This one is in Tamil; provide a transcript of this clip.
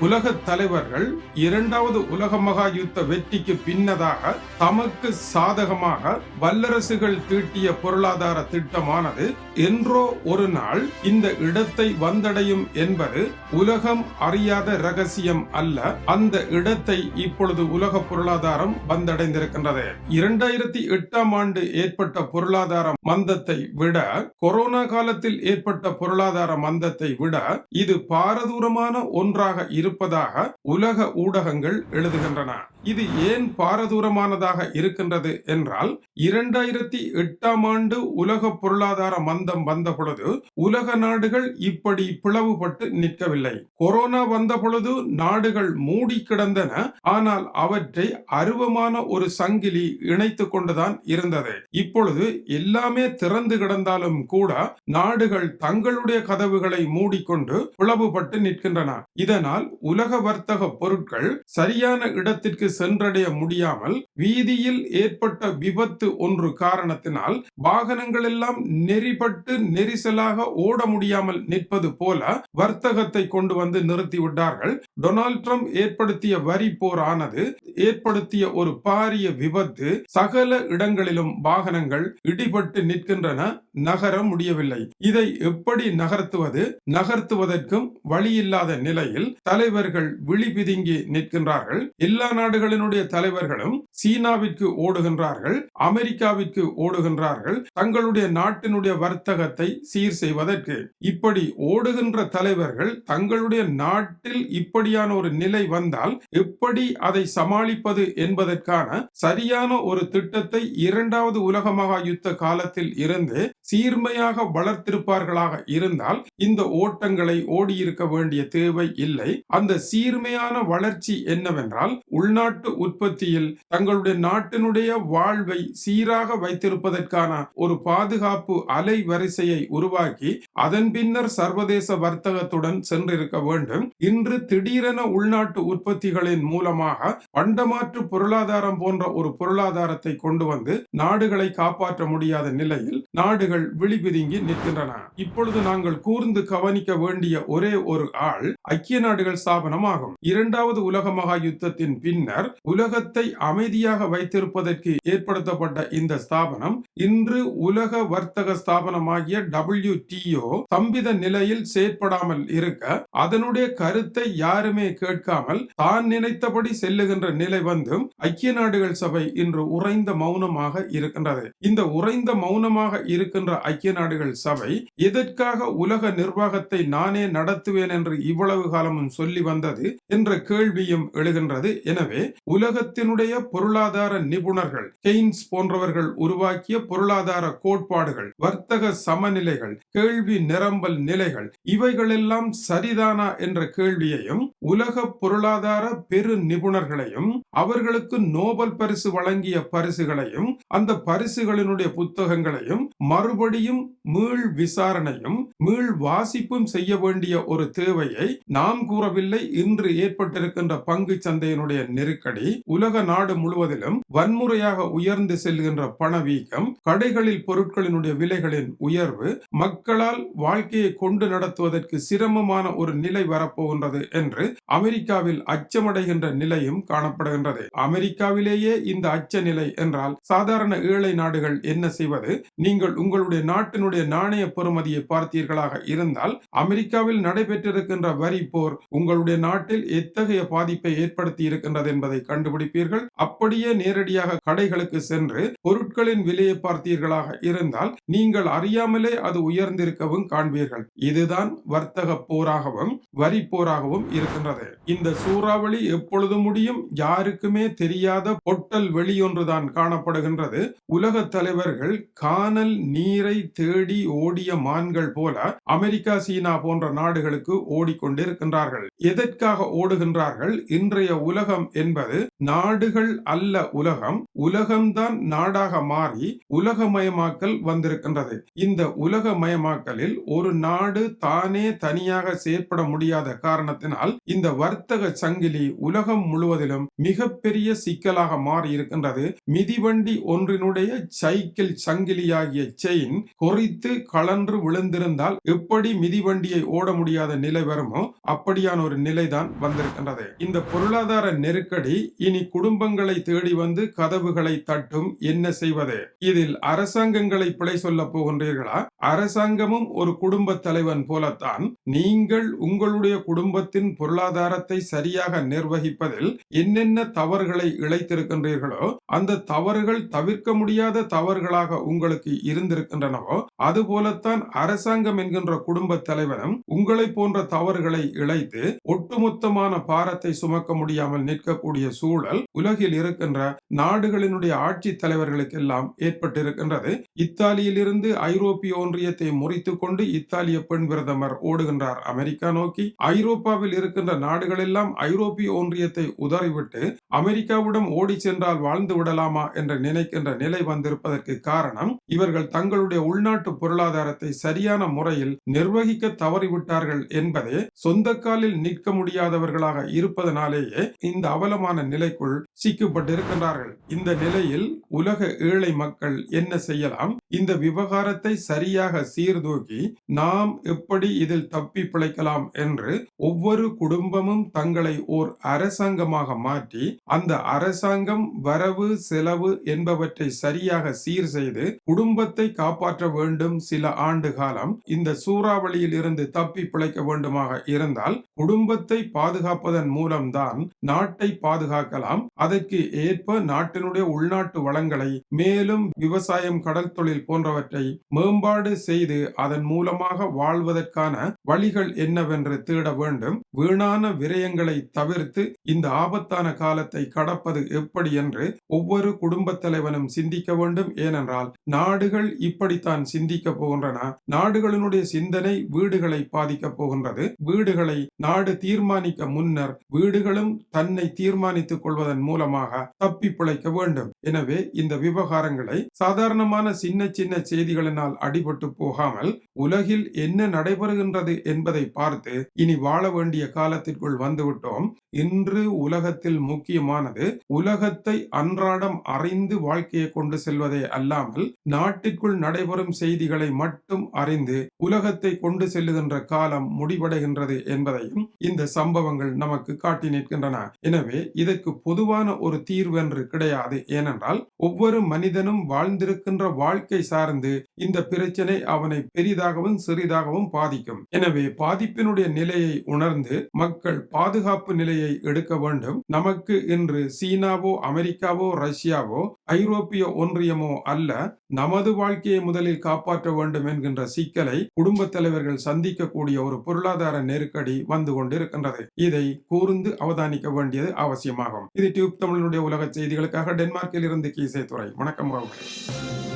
உலக தலைவர்கள் இரண்டாவது உலக மகா யுத்த வெற்றிக்கு பின்னதாக தமக்கு சாதகமாக வல்லரசுகள் தீட்டிய பொருளாதார திட்டமானது என்றோ ஒரு நாள் இந்த இடத்தை வந்தடையும் என்பது உலகம் அறியாத ரகசியம் அல்ல. அந்த இடத்தை இப்பொழுது உலக பொருளாதாரம் வந்தடைந்திருக்கின்றது. இரண்டாயிரத்தி எட்டாம் ஆண்டு ஏற்பட்ட பொருளாதார மந்தத்தை விட கொரோனா காலத்தில் ஏற்பட்ட பொருளாதார மந்தத்தை விட இது பாரதூரமான ஒன்றாக இருப்பதாக உலக ஊடகங்கள் எழுதுகின்றன. இது ஏன் பாரதூரமானதாக இருக்கின்றது என்றால் இரண்டாயிரத்தி எட்டாம் ஆண்டு உலக பொருளாதார மந்தம் வந்த பொழுது உலக நாடுகள் இப்படி பிளவுபட்டு நிற்கவில்லை. கொரோனா வந்த பொழுது நாடுகள் மூடி கிடந்தன ஆனால் அவற்றை அருவமான ஒரு சங்கிலி இணைத்துக் கொண்டுதான் இருந்தது. இப்பொழுது எல்லாமே திறந்து கிடந்தாலும் கூட நாடுகள் தங்களுடைய கதவுகளை மூடிக்கொண்டு பிளவுபட்டு நிற்கின்றன. இதனால் உலக வர்த்தக பொருட்கள் சரியான இடத்திற்கு சென்றடைய முடியாமல் வீதியில் ஏற்பட்ட விபத்து ஒன்று காரணத்தினால் வாகனங்கள் எல்லாம் நெறிபட்டு நெரிசலாக ஓட முடியாமல் நிற்பது போல வர்த்தகத்தை கொண்டு வந்து நிறுத்திவிட்டார்கள். டொனால்ட் ட்ரம்ப் ஏற்படுத்திய வரி போரானது ஏற்படுத்திய ஒரு பாரிய விபத்து சகல இடங்களிலும் வாகனங்கள் இடிபட்டு நிற்கின்றன நகர முடியவில்லை. இதை எப்படி நகர்த்துவது? நகர்த்துவதற்கும் வழியில்லாத நிலையில் தலைவர்கள் விழி பிதுங்கி நிற்கின்றார்கள். எல்லா நாடுகளினுடைய தலைவர்களும் சீனாவிற்கு ஓடுகின்றார்கள் அமெரிக்காவிற்கு ஓடுகின்றார்கள். தங்களுடைய நாட்டினுடைய வர்த்தகத்தை சீர் செய்வதற்கு. இப்படி ஓடுகின்ற தலைவர்கள் தங்களுடைய நாட்டில் இப்படி அப்படியான ஒரு நிலை வந்தால் எப்படி அதை சமாளிப்பது என்பதற்கான சரியான ஒரு திட்டத்தை இரண்டாவது உலக மகா யுத்த காலத்தில் இருந்து சீர்மையாக வளர்த்திருப்பார்களாக இருந்தால் இந்த ஓட்டங்களை ஓடியிருக்க வேண்டிய தேவை இல்லை. அந்த சீர்மையான வளர்ச்சி என்னவென்றால் உள்நாட்டு உற்பத்தியில் தங்களுடைய நாட்டினுடைய வாழ்வை சீராக வைத்திருப்பதற்கான ஒரு பாதுகாப்பு அலை வரிசையை உருவாக்கி அதன் பின்னர் சர்வதேச வர்த்தகத்துடன் சென்றிருக்க வேண்டும். இன்று திடீர் திடீரென உள்நாட்டு உற்பத்திகளின் மூலமாக பண்டமாற்று பொருளாதாரம் போன்ற ஒரு பொருளாதாரத்தை கொண்டு வந்து நாடுகளை காப்பாற்ற முடியாத நிலையில் நாடுகள் விழிபிதுங்கி நிற்கின்றன. இப்பொழுது நாங்கள் கூர்ந்து கவனிக்க வேண்டிய ஒரே ஒரு ஆள் ஐக்கிய நாடுகள் ஸ்தாபனம் ஆகும். இரண்டாவது உலக மகா யுத்தத்தின் பின்னர் உலகத்தை அமைதியாக வைத்திருப்பதற்கு ஏற்படுத்தப்பட்ட இந்த ஸ்தாபனம் இன்று உலக வர்த்தக ஸ்தாபனமாகிய டபிள்யூ டிஓ தம்பித நிலையில் செயற்படாமல் இருக்க அதனுடைய கருத்தை யார் யாருமே கேட்காமல் தான் நினைத்தபடி செல்லுகின்ற நிலை வந்தும் ஐக்கிய நாடுகள் சபை இன்று உறைந்த மௌனமாக இருக்கின்றது. இந்த உறைந்த மௌனமாக இருக்கின்ற ஐக்கிய நாடுகள் சபை எதற்காக உலக நிர்வாகத்தை நானே நடத்துவேன் என்று இவ்வளவு காலமும் சொல்லி வந்தது என்ற கேள்வியும் எழுகின்றது. எனவே உலகத்தினுடைய பொருளாதார நிபுணர்கள் கெய்ன்ஸ் போன்றவர்கள் உருவாக்கிய பொருளாதார கோட்பாடுகள் வர்த்தக சமநிலைகள் கேள்வி நிரம்பல் நிலைகள் இவைகளெல்லாம் சரிதானா என்ற கேள்வியையும் உலக பொருளாதார பெரு நிபுணர்களையும் அவர்களுக்கு நோபல் பரிசு வழங்கிய பரிசுகளையும் அந்த பரிசுகளினுடைய புத்தகங்களையும் மறுபடியும் மீள் விசாரணையும் மீள் வாசிப்பும் செய்ய வேண்டிய ஒரு தேவையை நாம் கூறவில்லை. இன்று ஏற்பட்டிருக்கின்ற பங்கு சந்தையினுடைய நெருக்கடி உலக நாடு முழுவதிலும் வன்முறையாக உயர்ந்து செல்கின்ற பணவீக்கம் கடைகளில் பொருட்களினுடைய விலைகளின் உயர்வு மக்களால் வாழ்க்கையை கொண்டு நடத்துவதற்கு சிரமமான ஒரு நிலை வரப்போகின்றது என்று என்று அமெரிக்காவில் அச்சமடைகின்ற நிலையும் காணப்படுகின்றது. அமெரிக்காவிலேயே இந்த அச்ச நிலை என்றால் சாதாரண ஏழை நாடுகள் என்ன செய்வது? நீங்கள் உங்களுடைய நாட்டினுடைய நாணய பெறுமதியை பார்த்தீர்களாக இருந்தால் அமெரிக்காவில் நடைபெற்றிருக்கின்ற வரி போர் உங்களுடைய நாட்டில் எத்தகைய பாதிப்பை ஏற்படுத்தி இருக்கின்றது என்பதை கண்டுபிடிப்பீர்கள். அப்படியே நேரடியாக கடைகளுக்கு சென்று பொருட்களின் விலையை பார்த்தீர்களாக இருந்தால் நீங்கள் அறியாமலே அது உயர்ந்திருக்கவும் காண்பீர்கள். இதுதான் வர்த்தக போராகவும் வரி போராகவும் இருக்கும் இருக்கின்றது. இந்த சூறாவளி எப்பொழுது முடியும் யாருக்குமே தெரியாத பொட்டல் வெளி ஒன்றுதான் காணப்படுகின்றது. உலக தலைவர்கள் கானல் நீரை தேடி ஓடிய மான்கள் போல அமெரிக்கா சீனா போன்ற நாடுகளுக்கு ஓடிக்கொண்டிருக்கின்றார்கள். எதற்காக ஓடுகின்றார்கள்? இன்றைய உலகம் என்பது நாடுகள் அல்ல உலகம். உலகம்தான் நாடாக மாறி உலகமயமாக்கல் வந்திருக்கின்றது. இந்த உலகமயமாக்கலில் ஒரு நாடு தானே தனியாக செயற்பட முடியாத காரணத்தினால் இந்த வர்த்தக சங்கிலி உலகம் முழுவதிலும் மிகப்பெரிய சிக்கலாக மாறி இருக்கின்றது மிதிவண்டி ஒன்றினுடைய சைக்கிள் சங்கிலியாகிய செயின் கொறித்து கலன்று விழுந்திருந்தால் எப்படி மிதிவண்டியை ஓட முடியாத நிலை வருமோ அப்படியான ஒரு நிலைதான் வந்திருக்கின்றது. இந்த பொருளாதார நெருக்கடி இனி குடும்பங்களை தேடி வந்து கதவுகளை தட்டும் என்ன செய்வது? இதில் அரசாங்கங்களை பிழை சொல்ல போகின்றீர்களா? அரசாங்கமும் ஒரு குடும்ப தலைவன் போலத்தான். நீங்கள் உங்களுடைய குடும்பத்தின் பொருளாதாரத்தை சரியாக நிர்வகிப்பதில் என்னென்ன தவறுகளை இழைத்திருக்கின்றீர்களோ அந்த தவறுகள் தவிர்க்க முடியாத தவறுகளாக உங்களுக்கு இருந்திருக்கின்றனவோ அதுபோலத்தான் அரசாங்கம் என்கின்ற குடும்ப தலைவனும் உங்களை போன்ற தவறுகளை இழைத்து ஒட்டுமொத்தமான பாரத்தை சுமக்க முடியாமல் நிற்கக்கூடிய சூழல் உலகில் இருக்கின்ற நாடுகளினுடைய ஆட்சி தலைவர்களுக்கெல்லாம் ஏற்பட்டிருக்கின்றது. இத்தாலியிலிருந்து ஐரோப்பிய ஒன்றியத்தை முறித்துக் கொண்டு இத்தாலிய பெண் பிரதமர் ஓடுகின்றார் அமெரிக்கா நோக்கி. ஐரோப்பாவில் இருக்கின்ற நாடுகளெல்லாம் ஐரோப்பிய ஒன்றியத்தை உதறிவிட்டு அமெரிக்காவிடம் ஓடி சென்றால் வாழ்ந்து விடலாமா என்று நினைக்கின்ற நிலை வந்திருப்பதற்கு காரணம் இவர்கள் தங்களுடைய உள்நாட்டு பொருளாதாரத்தை சரியான முறையில் நிர்வகிக்க தவறிவிட்டார்கள் என்பதே சொந்த காலில் நிற்க முடியாதவர்களாக இருப்பதனாலேயே இந்த அவலமான நிலைக்குள் சிக்கப்பட்டிருக்கின்றார்கள். இந்த நிலையில் உலக ஏழை மக்கள் என்ன செய்யலாம்? இந்த விவகாரத்தை சரியாக சீர்தூக்கி நாம் எப்படி இதில் தப்பி பிழைக்கலாம் என்று ஒவ்வொரு குடும்பமும் தங்களை ஓர் அரசாங்கமாக மாற்றி அந்த அரசாங்கம் வரவு செலவு என்பவற்றை சரியாக சீர் செய்து குடும்பத்தை காப்பாற்ற வேண்டும் சில ஆண்டு காலம். இந்த சூறாவளியில் இருந்து தப்பி பிழைக்க வேண்டுமாக இருந்தால் குடும்பத்தை பாதுகாப்பதன் மூலம்தான் நாட்டை பாதுகாக்கலாம். அதற்கு ஏற்ப நாட்டினுடைய உள்நாட்டு வளங்களை மேலும் விவசாயம் கடல் தொழில் போன்றவற்றை மேம்பாடு செய்து அதன் மூலமாக வாழ்வதற்கான வழிகள் என்னவென்று தேட வேண்டும். வீணான விரயங்களை தவிர்த்து இந்த ஆபத்தான காலத்தை கடப்பது எப்படி என்று ஒவ்வொரு குடும்ப தலைவனும் சிந்திக்க வேண்டும். ஏனென்றால் நாடுகள் இப்படித்தான் சிந்திக்க போகின்றன. நாடுகளினுடைய சிந்தனை வீடுகளை பாதிக்க போகின்றது. வீடுகளை நாடு தீர்மானிக்க முன்னர் வீடுகளும் தன்னை தீர்மானித்துக் கொள்வதன் மூலமாக தப்பி பிழைக்க வேண்டும். எனவே இந்த விவகாரங்களை சாதாரணமான சின்ன சின்ன செய்திகளினால் அடிபட்டு போகாமல் உலகில் என்ன நடைபெறுகின்றது என்பதை பார்த்து இனி வாழ வேண்டிய காலத்திற்குள் வந்துவிட்டோம். இன்று உலகத்தில் முக்கியமானது உலகத்தை அன்றாடம் அறிந்து வாழ்க்கையை கொண்டு செல்வதே அல்லாமல் நாட்டிற்குள் நடைபெறும் செய்திகளை மட்டும் அறிந்து உலகத்தை கொண்டு செல்லுகின்ற காலம் முடிவடைகின்றது என்பதையும் இந்த சம்பவங்கள் நமக்கு காட்டி நிற்கின்றன. எனவே இதற்கு பொதுவான ஒரு தீர்வென்று கிடையாது. ஏனென்றால் ஒவ்வொரு மனிதனும் வாழ்ந்திருக்கின்ற வாழ்க்கை சார்ந்து இந்த பிரச்சனை அவனை பெரிதாகவும் சிறிதாகவும் பாதிக்கும். எனவே பாதிப்பினுடைய நிலையை உணர்ந்து மக்கள் பாதுகாப்பு நிலையை எடுக்க வேண்டும். நமக்கு இன்று சீனாவோ அமெரிக்காவோ ரஷ்யாவோ ஐரோப்பிய ஒன்றியமோ அல்ல நமது வாழ்க்கையை முதலில் காப்பாற்ற வேண்டும் என்கின்ற சிக்கலை குடும்ப தலைவர்கள் சந்திக்கக்கூடிய ஒரு பொருளாதார நெருக்கடி வந்து கொண்டிருக்கின்றது. இதை கூர்ந்து அவதானிக்க வேண்டியது அவசியமாகும். இது டியூப் தமிழனுடைய உலக செய்திகளுக்காக டென்மார்க்கில் இருந்து கீசே துறை வணக்கம் ராவுகள்